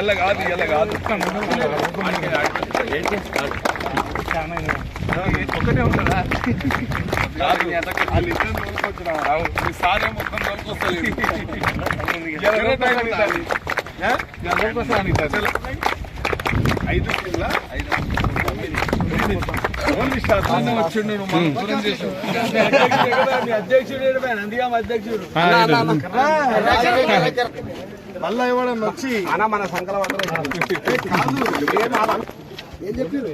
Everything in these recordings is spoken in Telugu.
ఎల్ల కాదు ఎల్ల కాదు ఒకటే ఉంటుందా సారే మొత్తం ఐదు ఐదు అధ్యక్షుడు అధ్యక్షుడు మళ్ళా ఇవ్వడం వచ్చి అన్న మన సంకలం ఏం చెప్పారు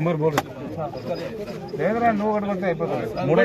మరి బోలు లేదురా నువ్వు ఒకటి కొడితే అయిపోతుంది మూడు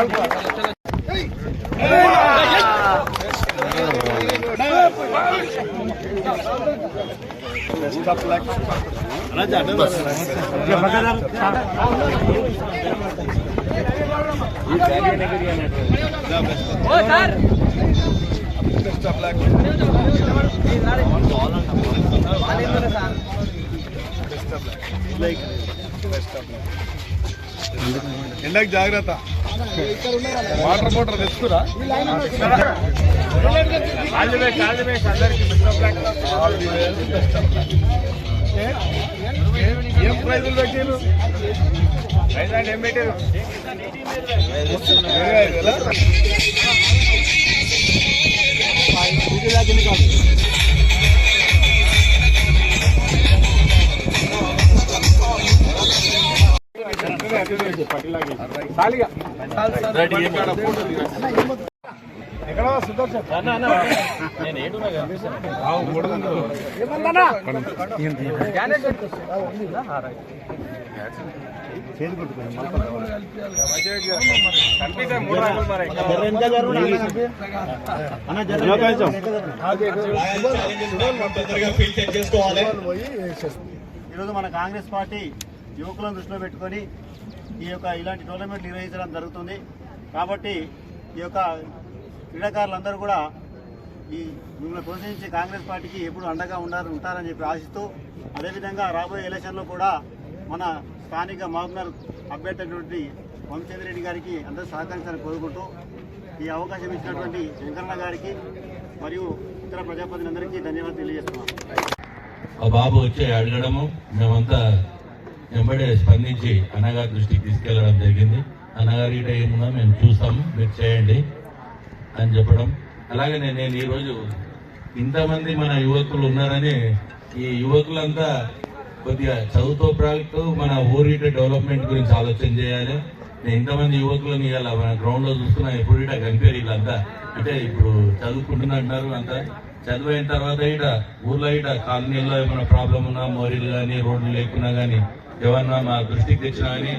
అవుతున్నాయి ఎండకి జాగ్రత్త వాటర్ మోటార్ తెచ్చుకురా. ఏం ప్రైజులు పెట్టారు? ఏం పెట్టారు? ఇరవై ఐదు వేలా? ఎక్కడ సుదర్శన్ ఈరోజు మన కాంగ్రెస్ పార్టీ యువకులను దృష్టిలో పెట్టుకొని ఈ యొక్క ఇలాంటి టోర్నమెంట్ నిర్వహించడం జరుగుతుంది. కాబట్టి ఈ యొక్క క్రీడాకారులందరూ కూడా ఈ మిమ్మల్ని ప్రోత్సహించే కాంగ్రెస్ పార్టీకి ఎప్పుడు అండగా ఉండాలని ఉంటారని చెప్పి ఆశిస్తూ అదేవిధంగా రాబోయే ఎలక్షన్లో కూడా మన స్థానిక మహబూబ్నగర్ అభ్యర్థి అయినటువంటి రెడ్డి గారికి అందరూ సహకరించాలని కోరుకుంటూ ఈ అవకాశం ఇచ్చినటువంటి శంకరన్న గారికి మరియు ఇతర ప్రజాప్రతినిధులందరికీ ధన్యవాదాలు తెలియజేస్తున్నాను బాబు వచ్చి అడగడము మేమంతా వెంబడే స్పందించి అన్నగారి దృష్టికి తీసుకెళ్ళడం జరిగింది. అన్నగారి ఇట ఏమున్నా మేము చూస్తాము మీరు చేయండి అని చెప్పడం. అలాగే నేను ఈరోజు ఇంతమంది మన యువకులు ఉన్నారని ఈ యువకులంతా కొద్దిగా చదువుతో ప్రాగుతూ మన ఊరిట డెవలప్మెంట్ గురించి ఆలోచన చేయాలి. నేను ఇంతమంది యువకులను ఇవాళ మన గ్రౌండ్లో చూస్తున్నా ఎప్పుడు ఇట కనిపారు వీళ్ళంతా. అంటే ఇప్పుడు చదువుకుంటున్నా అంటారు అంతా చదివైన తర్వాత ఇట ఊర్లో ఇట కాలనీలో ఏమైనా ప్రాబ్లం ఉన్నా మోరీలు కానీ రోడ్లు లేకున్నా కానీ ఏమన్నా మా దృష్టికి తెచ్చినా కానీ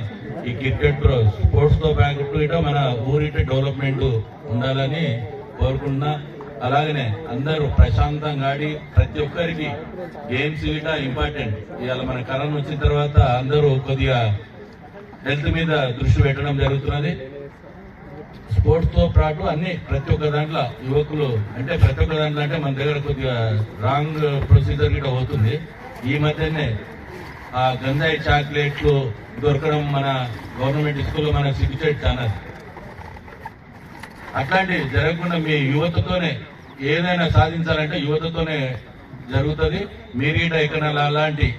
ఈ క్రికెట్ స్పోర్ట్స్తో పాటు ఇట మన ఊరిట డెవలప్మెంట్ ఉండాలని కోరుకుంటున్నా. అలాగనే అందరూ ప్రశాంతంగా ఆడి ప్రతి ఒక్కరికి గేమ్స్ ఇట ఇంపార్టెంట్. ఇవాళ మన కరోనా వచ్చిన తర్వాత అందరూ కొద్దిగా హెల్త్ మీద దృష్టి పెట్టడం జరుగుతున్నది. స్పోర్ట్స్తో పాటు అన్ని ప్రతి ఒక్క దాంట్లో యువకులు అంటే ప్రతి ఒక్క దాంట్లో అంటే మన దగ్గర కొద్దిగా రాంగ్ ప్రొసీజర్ ఇట అవుతుంది. ఈ మధ్యనే ఆ గంజాయి చాక్లెట్లు దొరకడం మన గవర్నమెంట్ స్కూల్లో మనకు సిగ్గుచేట్ ఛానల్. అట్లాంటివి జరగకుండా మీ యువతతోనే ఏదైనా సాధించాలంటే యువతతోనే జరుగుతుంది. మీరు ఎకనాల అలాంటి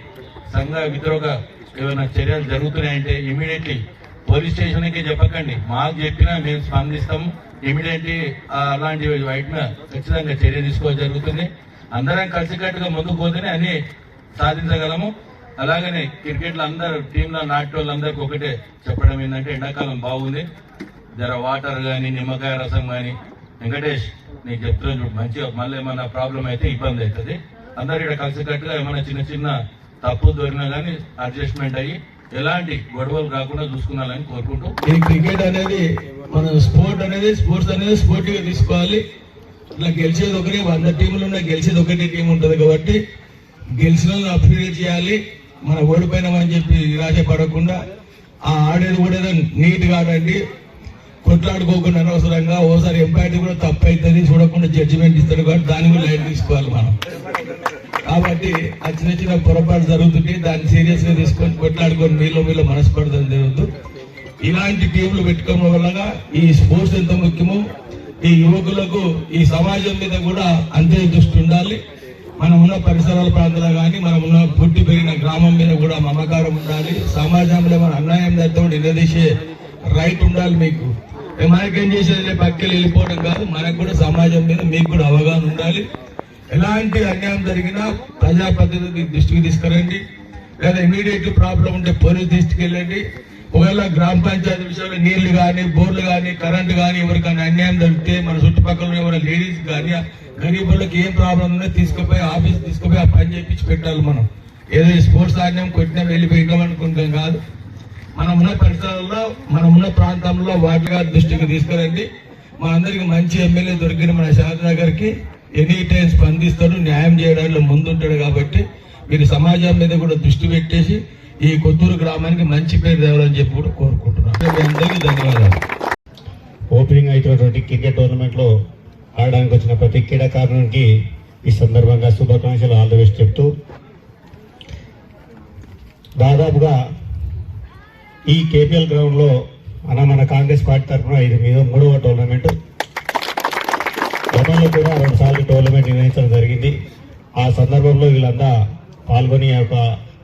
సంఘ విద్రోహ ఏమైనా చర్యలు జరుగుతున్నాయంటే ఇమీడియట్లీ పోలీస్ స్టేషన్కి చెప్పకండి. మాకు చెప్పినా మేము స్పందిస్తాం. ఇమీడియట్లీ అలాంటి వాటి మీద ఖచ్చితంగా చర్య తీసుకోవడం జరుగుతుంది. అందరం కలిసికట్టుగా ముందుకు పోతేనే అన్ని సాధించగలము. అలాగనే క్రికెట్లో అందరూ టీంలో నాటి వాళ్ళందరికీ ఒకటే చెప్పడం ఏంటంటే ఎండాకాలం బాగుంది. జర వాటర్ కానీ నిమ్మకాయ రసం కానీ వెంకటేష్ నీకు చెప్తున్నాను చూడు మంచిగా మళ్ళీ ఏమైనా ప్రాబ్లం అయితే ఇబ్బంది అవుతుంది. అందరు ఇక్కడ కలిసికట్టుగా ఏమైనా చిన్న చిన్న తప్పు దొరికినా కానీ అడ్జస్ట్మెంట్ అయ్యి ఎలాంటి గొడవలు రాకుండా చూసుకున్నాలని కోరుకుంటూ. ఈ క్రికెట్ అనేది మన స్పోర్ట్ అనేది స్పోర్ట్స్ అనేది స్పోర్టివ్గా తీసుకోవాలి. ఇట్లా గెలిచేది ఒకటి వంద టీములు ఉన్న గెలిచేది ఒకటి టీం ఉంటుంది కాబట్టి గెలిచిన అప్రిషియేట్ చేయాలి. మన ఓడిపోయినామని చెప్పి నిరాశ పడకుండా ఆ ఆడేది కూడా నీట్ కాదండి కొట్లాడుకోకుండా అనవసరంగా ఓసారి ఎంపైటీ కూడా తప్పు అవుతుంది చూడకుండా జడ్జిమెంట్ ఇస్తాడు కాబట్టి దాన్ని కూడా లైట్ తీసుకోవాలి మనం. కాబట్టి ఆ చిన్న చిన్న పొరపాటు జరుగుతుంటే దాన్ని సీరియస్గా తీసుకొని కొట్లాడుకొని మీలో మీలో మనస్పడతాం జరుగుతూ ఇలాంటి టీంలు పెట్టుకోవడం వల్ల ఈ స్పోర్ట్స్ ఎంత ముఖ్యమో ఈ యువకులకు ఈ సమాజం మీద కూడా అంతే దృష్టి ఉండాలి. మనం ఉన్న పరిసరాల ప్రాంతాలు కానీ మనం ఉన్న పుట్టి పెరిగిన గ్రామం మీద కూడా మమకారం ఉండాలి. సమాజంలో మన అన్యాయం జరిగితే నిలదీసే రైట్ ఉండాలి మీకు. మనకేం చేసేది పక్కకి వెళ్ళిపోవడం కాదు. మనకు కూడా సమాజం మీద మీకు కూడా అవగాహన ఉండాలి. ఎలాంటి అన్యాయం జరిగినా ప్రజాప్రతినిధి దృష్టికి తీసుకురండి. లేదా ఇమీడియట్ ప్రాబ్లం ఉంటే పోలీస్ దృష్టికి వెళ్ళండి. ఒకవేళ గ్రామ పంచాయతీ విషయంలో నీళ్ళు కానీ బోర్లు కానీ కరెంటు కానీ ఎవరికైనా అన్యాయం జరిగితే మన చుట్టుపక్కల ఎవరైనా లేడీస్ కానీ గరీబులకు ఏం ప్రాబ్లం ఉందో తీసుకుపోయి ఆఫీస్ తీసుకుపోయి ఆ పని చేయించి పెట్టాలి మనం. ఏదో స్పోర్ట్స్ ఆడినాం కొట్టినాం వెళ్ళిపోయినాం అనుకుంటాం కాదు. మనం ఉన్న పరిసరాల్లో మనం ఉన్న ప్రాంతంలో వాటిగా దృష్టికి తీసుకురండి. మా అందరికి మంచి ఎమ్మెల్యే దొరికిన మన శారదా కి ఎనీ టైం స్పందిస్తాడు న్యాయం చేయడంలో ముందుంటాడు కాబట్టి మీరు సమాజం మీద కూడా దృష్టి పెట్టేసి ఈ కొత్తూరు గ్రామానికి మంచి పేరు తేవాలని చెప్పి కూడా కోరుకుంటున్నాను అందరికీ ధన్యవాదాలు. ఓపెనింగ్ అయినటువంటి క్రికెట్ టోర్నమెంట్లో ఆడడానికి వచ్చిన ప్రతి క్రీడాకారునికి ఈ సందర్భంగా శుభాకాంక్షలు. ఆల్ ది బెస్ట్ చెప్తూ దాదాపుగా ఈ కేపీఎల్ గ్రౌండ్లో అన్న మన కాంగ్రెస్ పార్టీ తరఫున ఇది మీద మూడవ టోర్నమెంట్ గతంలో కూడా రెండు సార్లు టోర్నమెంట్ నిర్వహించడం జరిగింది. ఆ సందర్భంలో వీళ్ళంతా పాల్గొని యొక్క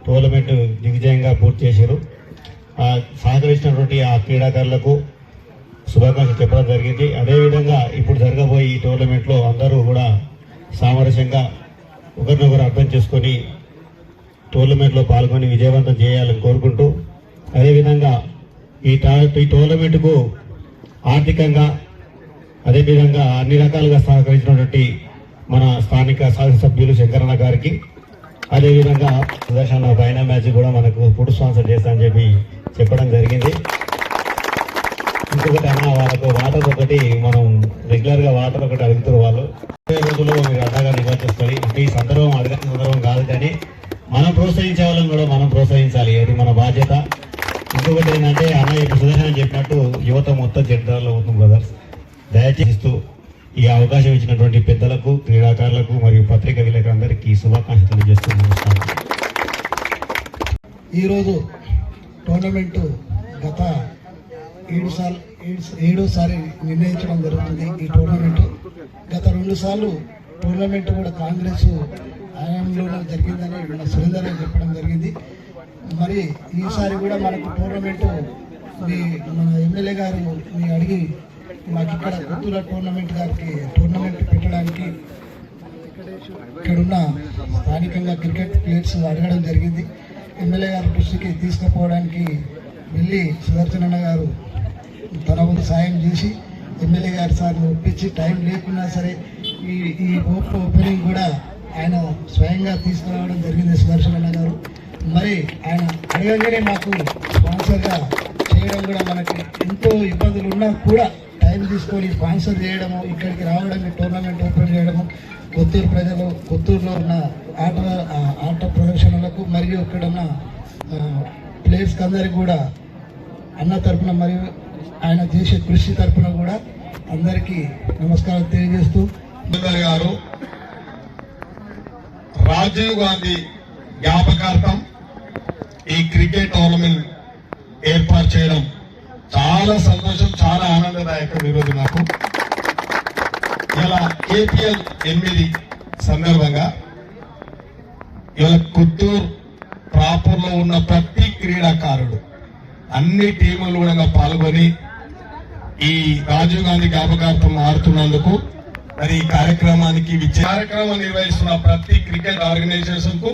టోర్నమెంట్ దిగ్విజయంగా పూర్తి చేశారు. ఆ సహకరించినటువంటి ఆ క్రీడాకారులకు శుభాకాంక్షలు చెప్పడం జరిగింది. అదేవిధంగా ఇప్పుడు జరగబోయే ఈ టోర్నమెంట్లో అందరూ కూడా సామరస్యంగా ఒకరినొకరు అర్థం చేసుకొని టోర్నమెంట్లో పాల్గొని విజయవంతం చేయాలని కోరుకుంటూ అదేవిధంగా ఈ ఈ టోర్నమెంట్కు ఆర్థికంగా అదేవిధంగా అన్ని రకాలుగా సహకరించినటువంటి మన స్థానిక శాసనసభ్యులు శంకరన్న గారికి అదేవిధంగా సుదర్శన ఫైనల్ మ్యాచ్ కూడా మనకు ఫుడ్ స్పాన్సర్ చేస్తామని చెప్పి చెప్పడం జరిగింది. ఇంకొకటి అన్న వాళ్ళకు వాటర్ ఒకటి మనం రెగ్యులర్గా వాటర్ ఒకటి అడుగుతారు వాళ్ళు. రోజుల్లో మీరు అడ్డగా నివర్తిస్తుంది ఈ సందర్భం అడగని సందర్భం కాదు కానీ మనం ప్రోత్సహించే వాళ్ళని కూడా మనం ప్రోత్సహించాలి. అది మన బాధ్యత. ఇంకొకటి ఏంటంటే అన్న ఇప్పుడు సుదర్శనం చెప్పినట్టు యువత మొత్తం చెడ్డాలో అవుతుంది బ్రదర్స్ దయచేస్తూ ఈ అవకాశం ఇచ్చినటువంటి పెద్దలకు క్రీడాకారులకు మరియు పత్రిక విలేకరులందరికీ శుభాకాంక్షలు తెలియజేస్తూ ఈరోజు టోర్నమెంట్ గత ఏడు సార్లు ఏడు ఏడోసారి నిర్ణయించడం జరుగుతుంది ఈ టోర్నమెంట్. గత రెండు సార్లు టోర్నమెంట్ కూడా కాంగ్రెస్ హయాంలోనే జరిగిందని మన సురేందర్ చెప్పడం జరిగింది. మరి ఈసారి కూడా మనకు టోర్నమెంట్ మీ మన ఎమ్మెల్యే గారు మీ అడిగి మాకు ఇక్కడ కొత్తూరు టోర్నమెంట్ గారికి టోర్నమెంట్ పెట్టడానికి ఇక్కడున్న స్థానికంగా క్రికెట్ ప్లేయర్స్ అడగడం జరిగింది. ఎమ్మెల్యే గారి దృష్టికి తీసుకుపోవడానికి వెళ్ళి సుదర్శనన్న గారు తన వంతు సాయం చేసి ఎమ్మెల్యే గారి సార్ని ఒప్పించి టైం లేకున్నా సరే ఈ ఈ ఓప్ ఓపెనింగ్ కూడా ఆయన స్వయంగా తీసుకురావడం జరిగింది సుదర్శనన్న గారు. మరి ఆయన అడగంగానే మాకు స్పాన్సర్గా చేయడం కూడా మనకి ఎంతో ఇబ్బందులు ఉన్నా కూడా టైం తీసుకొని స్పాన్సర్ చేయడము ఇక్కడికి రావడం ఈ టోర్నమెంట్ ఓపెన్ చేయడము కొత్తూరు ప్రజలు కొత్తూరులో ఉన్న ఆట ఆట ప్రదర్శనలకు మరియు ఇక్కడ ఉన్న ప్లేయర్స్కి అందరికి కూడా అన్న తరఫున మరియు ఆయన చేసే కృషి తరఫున కూడా అందరికీ నమస్కారం తెలియజేస్తూ గారు రాజీవ్ గాంధీ జ్ఞాపకార్థం ఈ క్రికెట్ టోర్నమెంట్ ఏర్పాటు చేయడం చాలా సంతోషం చాలా ఆనందదాయకం ఈరోజు నాకు. ఇలా కేపిఎల్ ఎనిమిది సందర్భంగా ఇలా కుత్తూరు ప్రాపర్లో ఉన్న ప్రతి క్రీడాకారుడు అన్ని టీములు కూడా పాల్గొని ఈ రాజీవ్ గాంధీ జ్ఞాపకార్థం ఆడుతున్నందుకు మరి ఈ కార్యక్రమానికి కార్యక్రమం నిర్వహిస్తున్న ప్రతి క్రికెట్ ఆర్గనైజేషన్కు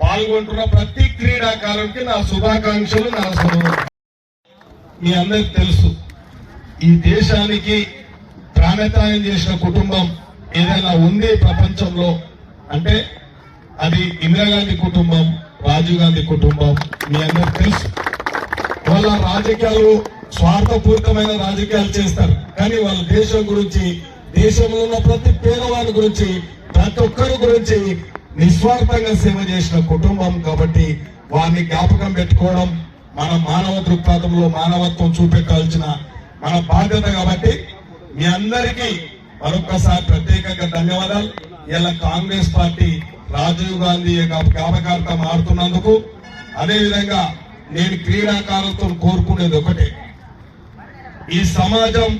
పాల్గొంటున్న ప్రతి క్రీడాకారుడికి నా శుభాకాంక్షలు నా మీ అందరికి తెలుసు. ఈ దేశానికి ప్రాణత్యాగం చేసిన కుటుంబం ఏదైనా ఉంది ప్రపంచంలో అంటే అది ఇందిరాగాంధీ కుటుంబం రాజీవ్ గాంధీ కుటుంబం మీ అందరికి తెలుసు. వాళ్ళ రాజకీయాలు స్వార్థపూరితమైన రాజకీయాలు చేస్తారు. కానీ వాళ్ళ దేశం గురించి దేశంలో ఉన్న ప్రతి పేదవాడి గురించి ప్రతి ఒక్కరి గురించి నిస్వార్థంగా సేవ చేసిన కుటుంబం కాబట్టి వారిని జ్ఞాపకం పెట్టుకోవడం మన మానవ దృక్పథంలో మానవత్వం చూపెట్టాల్సిన మన బాధ్యత కాబట్టి మీ అందరికీ మరొకసారి ప్రత్యేకంగా ధన్యవాదాలు. ఇలా కాంగ్రెస్ పార్టీ రాజీవ్ గాంధీ యొక్క జ్ఞాపకార్థం ఆడుతున్నందుకు అదేవిధంగా నేను క్రీడాకారులతో కోరుకునేది ఒకటే. ఈ సమాజం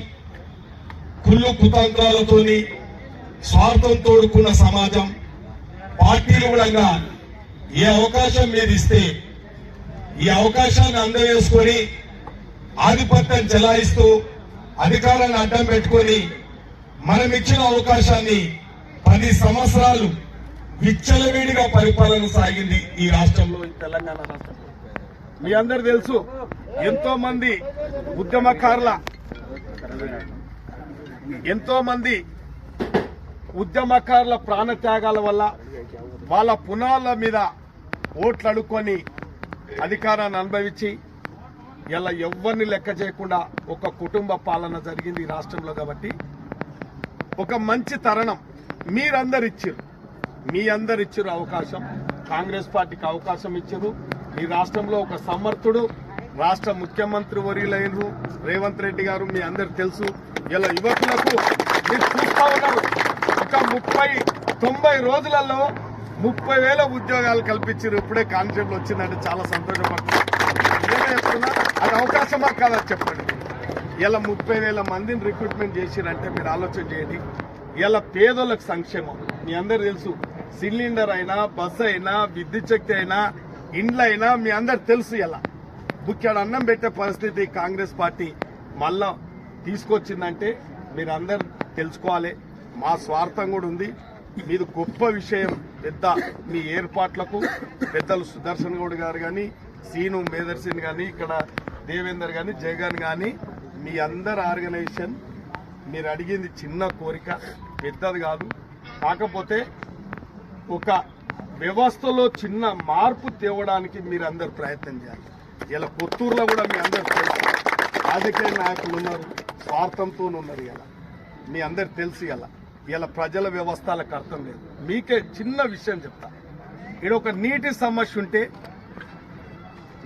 కుళ్ళు కుతంత్రాలతోని స్వార్థం తోడుకున్న సమాజం పార్టీలు కూడా ఏ అవకాశం మీరు ఇస్తే ఈ అవకాశాన్ని అందజేసుకొని ఆధిపత్యం చెలాయిస్తూ అధికారాన్ని అడ్డం పెట్టుకొని మనం ఇచ్చిన అవకాశాన్ని పది సంవత్సరాలు విచ్చలవేడిగా పరిపాలన సాగింది ఈ రాష్ట్రంలో. తెలంగాణ రాష్ట్రంలో మీ అందరు తెలుసు ఎంతో మంది ఉద్యమకారుల ఎంతో మంది ఉద్యమకారుల ప్రాణత్యాగాల వల్ల వాళ్ళ పునాల మీద ఓట్లు అడుక్కొని అధికారాన్ని అనుభవించి ఇలా ఎవరిని లెక్క చేయకుండా ఒక కుటుంబ పాలన జరిగింది ఈ రాష్ట్రంలో కాబట్టి ఒక మంచి తరుణం మీరందరు ఇచ్చారు. మీ అందరు ఇచ్చారు అవకాశం. కాంగ్రెస్ పార్టీకి అవకాశం ఇచ్చారు. ఈ రాష్ట్రంలో ఒక సమర్థుడు రాష్ట్ర ముఖ్యమంత్రి వర్యులైనరు రేవంత్ రెడ్డి గారు మీ అందరు తెలుసు. ఇలా యువకులకు మీరు చూస్తా ఉన్నారు. ఇంకా ముప్పై తొంభై రోజులలో ముప్పై వేల ఉద్యోగాలు కల్పించారు. ఇప్పుడే కాన్సెప్ట్ వచ్చిందంటే చాలా సంతోషపడుతుంది అది అవకాశమా కాదా చెప్పండి. ఇలా ముప్పై వేల మందిని రిక్రూట్మెంట్ చేసిరంటే మీరు ఆలోచన చేయండి. ఇలా పేదోళ్ళకి సంక్షేమం. మీ అందరు తెలుసు సిలిండర్ అయినా బస్ అయినా విద్యుత్ శక్తి అయినా ఇండ్లు అయినా మీ అందరు తెలుసు ఇలా. బుక్కాడు అన్నం పెట్టే పరిస్థితి కాంగ్రెస్ పార్టీ మళ్ళా తీసుకొచ్చిందంటే మీరు అందరు తెలుసుకోవాలి. మా స్వార్థం కూడా ఉంది. మీది గొప్ప విషయం. పెద్ద మీ ఏర్పాట్లకు పెద్దలు సుదర్శన్ గౌడ్ గారు కానీ సీను మేదర్సిన్ కానీ ఇక్కడ దేవేందర్ కానీ జగన్ కానీ మీ అందరి ఆర్గనైజేషన్ మీరు అడిగింది చిన్న కోరిక. పెద్దది కాదు. కాకపోతే ఒక వ్యవస్థలో చిన్న మార్పు తేవడానికి మీరు అందరు ప్రయత్నం చేయాలి. ఇలా కొత్తూరులో కూడా మీ అందరు తెలుసు. రాజకీయ నాయకులు ఉన్నారు. స్వార్థంతో ఉన్నారు ఇలా. మీ అందరు తెలుసు ఇలా. ఇలా ప్రజల వ్యవస్థలకు అర్థం లేదు. మీకే చిన్న విషయం చెప్తా. ఇక్కడ ఒక నీటి సమస్య ఉంటే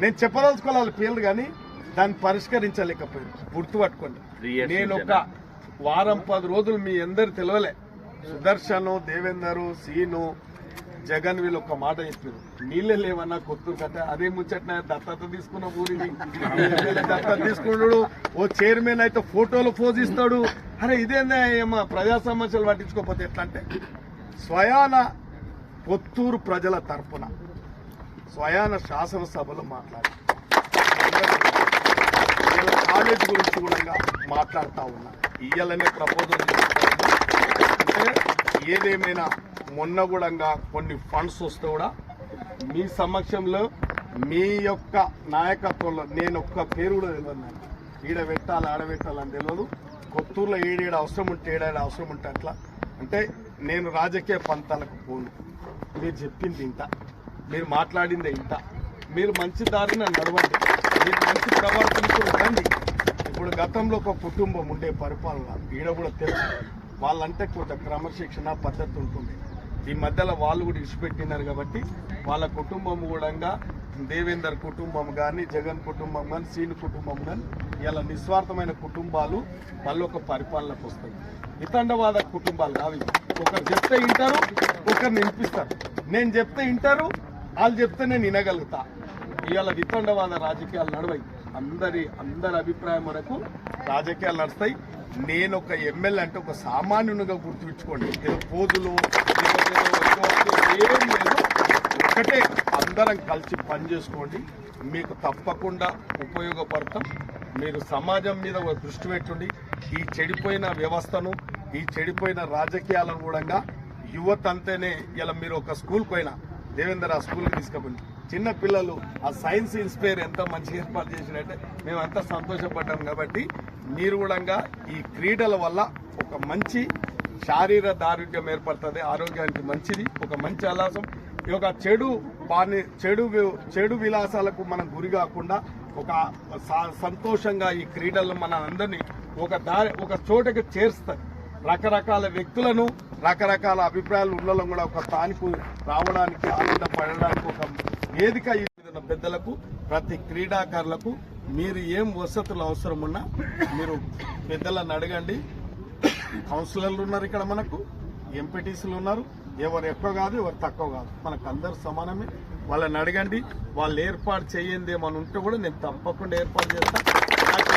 నేను చెప్పదలుచుకోవాలి పేర్లు కానీ దాన్ని పరిష్కరించలేకపోయింది గుర్తుపట్టుకోండి. నేను ఒక వారం పది రోజులు మీ అందరు తెలియలే సుదర్శను దేవేందరు సీను జగన్ వీళ్ళు ఒక మాట చెప్పారు. నీళ్ళే లేవన్నా కొత్తూరు కట్ట అదే ముచ్చట్న దత్తత తీసుకున్న ఊరిని. దత్తత తీసుకున్నాడు. ఓ చైర్మన్ అయితే ఫోటోలు పోజ్ ఇస్తాడు. అరే ఇదేందా ఏమో ప్రజా సమస్యలు పట్టించుకోకపోతే ఎట్లా అంటే స్వయాన కొత్తూరు ప్రజల తరఫున స్వయాన శాసనసభలో మాట్లాడారు కాలేజ్ గురించి కూడా మాట్లాడుతూ ఉన్నా. ఇయ్యాలనే ప్రపోజల్ ఏదేమైనా మొన్న కూడా కొన్ని ఫండ్స్ వస్తే కూడా మీ సమక్షంలో మీ యొక్క నాయకత్వంలో నేను ఒక్క పేరు కూడా తెలియదు నాకు. ఈడ పెట్టాలి ఆడ పెట్టాలని తెలియదు కొత్తూరులో ఏడేడు అవసరం ఉంటే ఏడాడు అవసరం ఉంటే అట్లా. అంటే నేను రాజకీయ పంతాలకు పోను. మీరు చెప్పింది ఇంత. మీరు మాట్లాడింది ఇంత. మీరు మంచి దారిన నడవండి. మీరు మంచి ప్రవర్తనతో ఉండండి. ఇప్పుడు గతంలో ఒక కుటుంబం ఉండే పరిపాలన ఈడ కూడా తెలుసు. వాళ్ళంటే కొంత క్రమశిక్షణ పద్ధతి ఉంటుంది. ఈ మధ్యలో వాళ్ళు కూడా ఇచ్చిపెట్టినారు కాబట్టి వాళ్ళ కుటుంబం కూడా దేవేందర్ కుటుంబం కానీ జగన్ కుటుంబం కానీ సీను కుటుంబం కానీ ఇలా నిస్వార్థమైన కుటుంబాలు మళ్ళీ ఒక పరిపాలనకు వస్తాయి. ఇతండవాద కుటుంబాలు కావు ఒకరు చెప్తే వింటారు ఒకరు నింపిస్తారు నేను చెప్తే వింటారు వాళ్ళు చెప్తే నేను వినగలుగుతా. ఇవాళ వితండవాద రాజకీయాలు నడవాయి అందరి అందరి అభిప్రాయం వరకు రాజకీయాలు నడుస్తాయి. నేను ఒక ఎమ్మెల్యే అంటే ఒక సామాన్యునిగా గుర్తుంచుకోండి ఏదో పోజులు ఏం లేదు ఒకటే అందరం కలిసి పని చేసుకోండి. మీకు తప్పకుండా ఉపయోగపడతాం. మీరు సమాజం మీద ఒక దృష్టి పెట్టుండి. ఈ చెడిపోయిన వ్యవస్థను ఈ చెడిపోయిన రాజకీయాలను కూడా యువత అంతేనే ఇలా మీరు ఒక స్కూల్ పోయినా దేవేందర్ ఆ స్కూల్కి తీసుకుపోయింది. చిన్న పిల్లలు ఆ సైన్స్ ఇన్స్పైర్ ఎంత మంచిగా ఏర్పాటు చేసినట్టే మేమంతా సంతోషపడ్డాం. కాబట్టి మీరు కూడా ఈ క్రీడల వల్ల ఒక మంచి శారీర దారుఢ్యం ఏర్పడుతుంది. ఆరోగ్యానికి మంచిది. ఒక మంచి ఆలాసం ఈ యొక్క చెడు బాని చెడు చెడు విలాసాలకు మనం గురి కాకుండా ఒక స- సంతోషంగా ఈ క్రీడలు మన అందరినీ ఒక దారి ఒక చోటకి చేరుస్తుంది. రకరకాల వ్యక్తులను రకరకాల అభిప్రాయాలు ఉండడం కూడా ఒక తానికి రావడానికి ఆనందపడడానికి ఒక వేదిక ఇస్తున్న పెద్దలకు ప్రతి క్రీడాకారులకు మీరు ఏం వసతులు అవసరం ఉన్నా మీరు పెద్దలను అడగండి. కౌన్సిలర్లు ఉన్నారు ఇక్కడ మనకు ఎంపీటీసీలు ఉన్నారు. ఎవరు ఎక్కువ కాదు ఎవరు తక్కువ కాదు. మనకు అందరు సమానమే. వాళ్ళని అడగండి వాళ్ళు ఏర్పాటు చేయండి ఏమైనా ఉంటే కూడా నేను తప్పకుండా ఏర్పాటు చేస్తా. నాకు,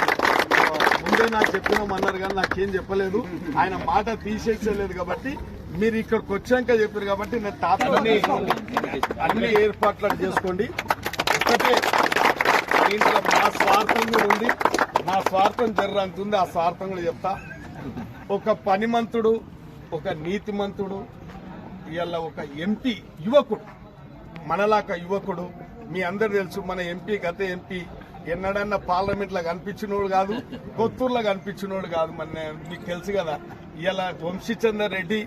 ఆ, ముందే నాకు చెప్పినామన్నారు కానీ నాకేం చెప్పలేదు. ఆయన మాట తీసేసేయలేదు కాబట్టి మీరు ఇక్కడికి వచ్చాక చెప్పారు కాబట్టి నేను తాతని అన్ని ఏర్పాట్లు చేసుకోండి. ఒక్కటే దీంట్లో మా స్వార్థం కూడా ఉంది. మా స్వార్థం జర్రంత ఉంది ఆ స్వార్థం కూడా చెప్తా. ఒక పనిమంతుడు ఒక నీతిమంతుడు ఇవాళ ఒక ఎంపీ యువకుడు మనలాక యువకుడు. మీ అందరు తెలుసు మన ఎంపీ గత ఎంపీ ఎన్నడన్నా పార్లమెంట్లో కనిపించినోడు కాదు కొత్తూరులో కనిపించినోడు కాదు. మన మీకు తెలుసు కదా ఇలా వంశీచందర్ రెడ్డి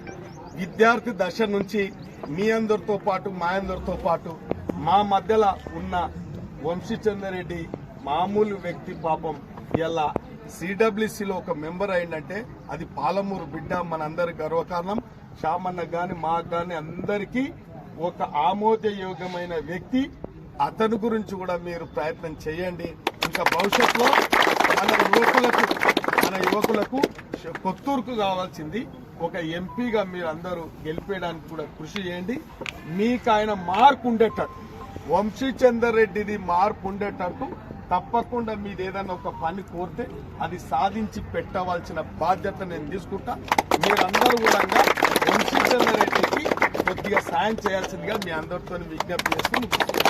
విద్యార్థి దశ నుంచి మీ అందరితో పాటు మా అందరితో పాటు మా మధ్యలో ఉన్న వంశీచందర్ రెడ్డి మామూలు వ్యక్తి పాపం ఇలా సిడబ్ల్యూసీలో ఒక మెంబర్ అయిందంటే అది పాలమూరు బిడ్డ మనందరి గర్వకారణం. షామన్న గాని మాకు గాని అందరికీ ఒక ఆమోదయోగ్యమైన వ్యక్తి. అతని గురించి కూడా మీరు ప్రయత్నం చేయండి. ఇంకా భవిష్యత్తులో మన యువకులకు మన యువకులకు కొత్తూరుకు కావాల్సింది ఒక ఎంపీగా మీరు అందరూ గెలిపేయడానికి కూడా కృషి చేయండి. మీకు ఆయన మార్పు ఉండేటట్టు వంశీచందర్ రెడ్డిది మార్పు ఉండేటట్టు తప్పకుండా మీరు ఏదైనా ఒక పని కోరితే అది సాధించి పెట్టవలసిన బాధ్యత నేను తీసుకుంటా. మీరందరూ కూడా వంశీచంద్ర రెడ్డికి కొద్దిగా సాయం చేయాల్సిందిగా మీ అందరితో విజ్ఞప్తి చేస్తూ